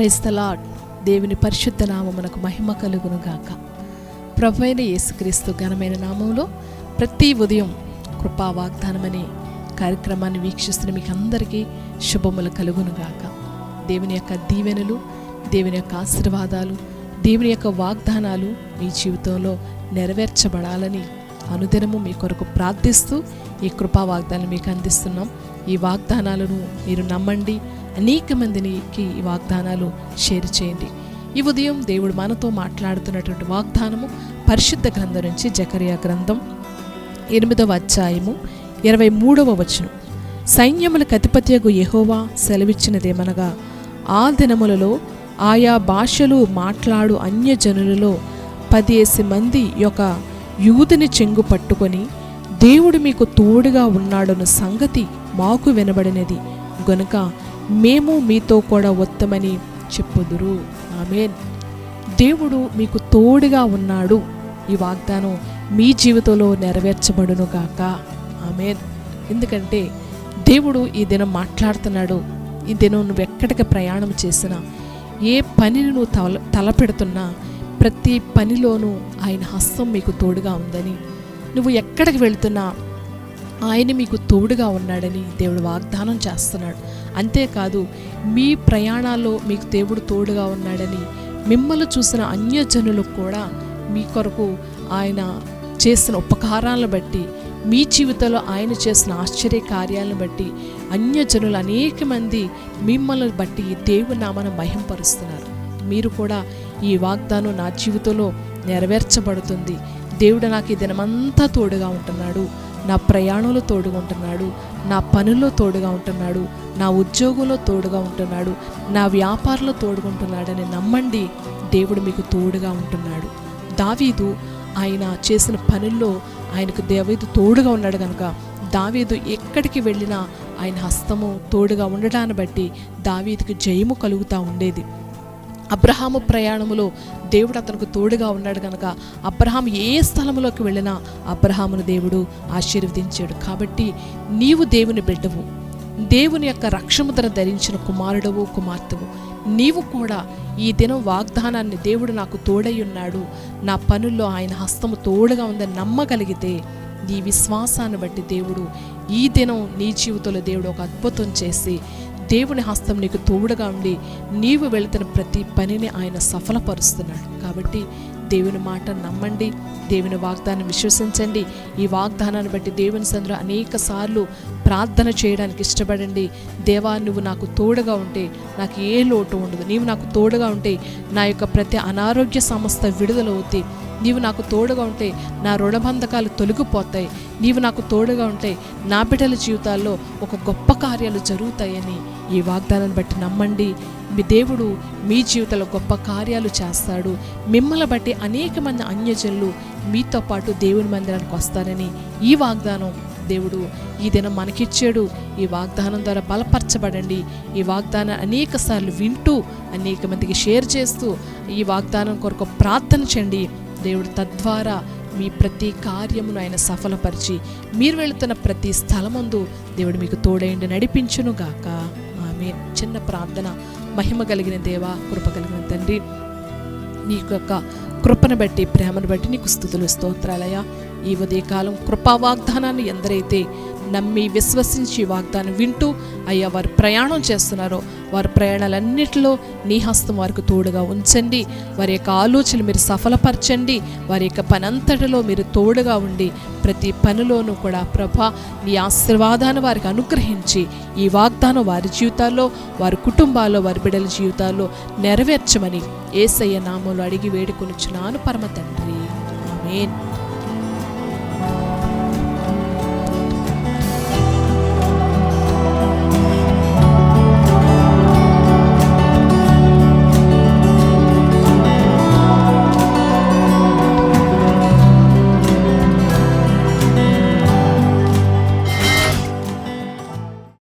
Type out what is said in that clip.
క్రైస్తలాడ్ దేవుని పరిశుద్ధ నామమునకు మహిమ కలుగును గాక ప్రభు అయిన యేసుక్రీస్తు ఘనమైన నామంలో ప్రతి ఉదయం కృపా వాగ్దానమనే కార్యక్రమాన్ని వీక్షిస్తున్న మీకు అందరికీ శుభములు కలుగును గాక దేవుని యొక్క దీవెనలు దేవుని యొక్క ఆశీర్వాదాలు దేవుని యొక్క వాగ్దానాలు మీ జీవితంలో నెరవేర్చబడాలని అనుదినము మీ కొరకు ప్రార్థిస్తూ ఈ కృపా వాగ్దానం మీకు అందిస్తున్నాం. ఈ వాగ్దానాలను మీరు నమ్మండి. అనేక మందికి ఈ వాగ్దానాలు షేర్ చేయండి. ఈ ఉదయం దేవుడు మనతో మాట్లాడుతున్నటువంటి వాగ్దానము పరిశుద్ధ గ్రంథం నుంచి జకరియా గ్రంథం ఎనిమిదవ అధ్యాయము ఇరవై మూడవ వచనం. సైన్యములకు అధిపత్యగు యహోవా సెలవిచ్చినదేమనగా ఆ దినములలో ఆయా భాషలు మాట్లాడు అన్యజనులలో పదేసి మంది యొక్క యూదుని చెంగు పట్టుకొని దేవుడు మీకు తోడుగా ఉన్నాడన్న సంగతి మాకు వినబడినది. గనుక మేము మీతో కూడా వత్తమని చెప్పుదురు. ఆమెన్. దేవుడు మీకు తోడుగా ఉన్నాడు. ఈ వాగ్దానం మీ జీవితంలో నెరవేర్చబడును గాక. ఆమెన్. ఎందుకంటే దేవుడు ఈ దినం మాట్లాడుతున్నాడు. ఈ దినం నువ్వు ఎక్కడికి ప్రయాణం చేసినా ఏ పనిని నువ్వు తల తలపెడుతున్నా ప్రతి పనిలోనూ ఆయన హస్తం మీకు తోడుగా ఉందని నువ్వు ఎక్కడికి వెళ్తున్నా ఆయన మీకు తోడుగా ఉన్నాడని దేవుడు వాగ్దానం చేస్తున్నాడు. అంతేకాదు మీ ప్రయాణాల్లో మీకు దేవుడు తోడుగా ఉన్నాడని మిమ్మల్ని చూసిన అన్యజనులకు కూడా మీ కొరకు ఆయన చేసిన ఉపకారాలను బట్టి మీ జీవితంలో ఆయన చేసిన ఆశ్చర్య కార్యాలను బట్టి అన్యజనులు అనేక మంది మిమ్మల్ని బట్టి దేవుని నామను మహింపరుస్తున్నారు. మీరు కూడా ఈ వాగ్దానం నా జీవితంలో నెరవేర్చబడుతుంది. దేవుడు నాకు ఈ దినమంతా తోడుగా ఉంటున్నాడు. నా ప్రయాణంలో తోడుగా ఉంటున్నాడు. నా పనుల్లో తోడుగా ఉంటున్నాడు. నా ఉద్యోగంలో తోడుగా ఉంటున్నాడు. నా వ్యాపారంలో తోడుగా ఉంటున్నాడని నమ్మండి. దేవుడు మీకు తోడుగా ఉంటున్నాడు. దావీదు ఆయన చేసిన పనుల్లో ఆయనకు దేవీదు తోడుగా ఉన్నాడు కనుక దావీదు ఎక్కడికి వెళ్ళినా ఆయన హస్తము తోడుగా ఉండడాన్ని బట్టి దావీదుకి జయము కలుగుతూ ఉండేది. అబ్రహాము ప్రయాణములో దేవుడు అతనికి తోడుగా ఉన్నాడు కనుక అబ్రహాం ఏ స్థలంలోకి వెళ్ళినా అబ్రహామును దేవుడు ఆశీర్వదించాడు. కాబట్టి నీవు దేవుని బిడ్డవు. దేవుని యొక్క రక్షముద్ర ధరించిన కుమారుడవు కుమార్తెవు. నీవు కూడా ఈ దినం వాగ్దానాన్ని దేవుడు నాకు తోడై ఉన్నాడు. నా పనుల్లో ఆయన హస్తము తోడుగా ఉందని నమ్మగలిగితే నీ విశ్వాసాన్ని బట్టి దేవుడు ఈ దినం నీ జీవితంలో దేవుడు ఒక అద్భుతం చేసి దేవుని హస్తం నీకు తోడుగా ఉండి నీవు వెళుతున్న ప్రతి పనిని ఆయన సఫలపరుస్తున్నాడు. కాబట్టి దేవుని మాట నమ్మండి దేవుని వాగ్దానం విశ్వసించండి. ఈ వాగ్దానాన్ని బట్టి దేవుని సందులో అనేక సార్లు ప్రార్థన చేయడానికి ఇష్టపడండి. దేవా నువ్వు నాకు తోడుగా ఉంటే నాకు ఏ లోటు ఉండదు. నీవు నాకు తోడుగా ఉంటే నా యొక్క ప్రతి అనారోగ్య సంస్థ విడుదలవుతాయి. నీవు నాకు తోడుగా ఉంటే నా రుణబంధకాలు తొలగిపోతాయి. నీవు నాకు తోడుగా ఉంటే నా బిడ్డల జీవితాల్లో ఒక గొప్ప కార్యాలు జరుగుతాయని ఈ వాగ్దానాన్ని బట్టి నమ్మండి. మీ దేవుడు మీ జీవితంలో గొప్ప కార్యాలు చేస్తాడు. మిమ్మల్ని బట్టి అనేక మంది అన్యజనులు మీతో పాటు దేవుని మందిరానికి వస్తారని ఈ వాగ్దానం దేవుడు ఈ దినం మనకిచ్చాడు. ఈ వాగ్దానం ద్వారా బలపరచబడండి. ఈ వాగ్దానం అనేక సార్లు వింటూ అనేక మందికి షేర్ చేస్తూ ఈ వాగ్దానం కొరకు ప్రార్థన చేయండి. దేవుడు తద్వారా మీ ప్రతి కార్యమును ఆయన సఫలపరిచి మీరు వెళుతున్న ప్రతి స్థలమందు దేవుడు మీకు తోడైండి నడిపించును గాక ఆమె చిన్న ప్రార్థన. మహిమ కలిగిన దేవా కృప కలిగిన తండ్రి నీ యొక్క కృపను బట్టి ప్రేమను బట్టి నీకు స్థుతులు స్తోత్రాలయ ఈ ఉదయకాలం కృపా వాగ్దానాన్ని ఎందరైతే నమ్మి విశ్వసించి వాగ్దానం వింటూ అయ్యా వారు ప్రయాణం చేస్తున్నారో. వారి ప్రయాణాలన్నిటిలో నీ హస్తం వారికి తోడుగా ఉంచండి. వారి యొక్క ఆలోచనలు మీరు సఫలపరచండి. వారి యొక్క పనంతటిలో మీరు తోడుగా ఉండి ప్రతి పనిలోనూ కూడా ప్రభ నీ ఆశీర్వాదాన్ని వారికి అనుగ్రహించి ఈ వాగ్దానం వారి జీవితాల్లో వారి కుటుంబాల్లో వారి బిడ్డల జీవితాల్లో నెరవేర్చమని ఏసయ్య నామంలో అడిగి వేడుకొనుచున్నాను పరమ తండ్రి. ఆమెన్.